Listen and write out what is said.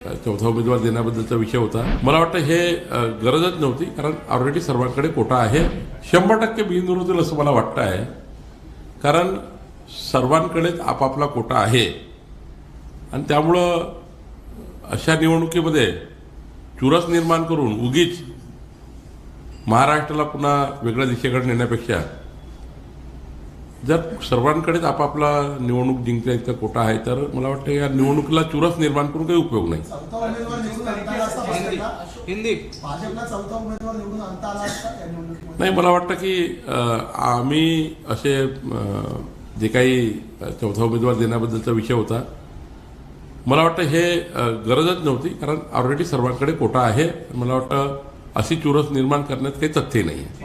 चौथा उमेदवार देण्याबद्दलचा विषय होता. मला वाटतं हे गरजच नव्हती कारण ऑलरेडी सर्वांकडे कोटा आहे. शंभर टक्के बिनविरोध होतील असं मला वाटतं आहे. कारण सर्वांकडेच आपापला कोटा आहे. आणि त्यामुळं अशा निवडणुकीमध्ये चुरस निर्माण करून उगीच महाराष्ट्राला पुन्हा वेगळ्या दिशेकडे नेण्यापेक्षा जर सर्वांकडेच आपापला निवडणूक जिंकण्या इतका कोटा आहे तर मला वाटतं या निवडणुकीला चुरस निर्माण करून काही उपयोग नाही. नाही मला वाटतं की आम्ही असे जे काही चौथा उमेदवार देण्याबद्दलचा विषय होता मला वाटतं हे गरजच नव्हती कारण ऑलरेडी सर्वांकडे कोटा आहे. मला वाटतं अशी चुरस निर्माण करण्यात काही तथ्य नाही आहे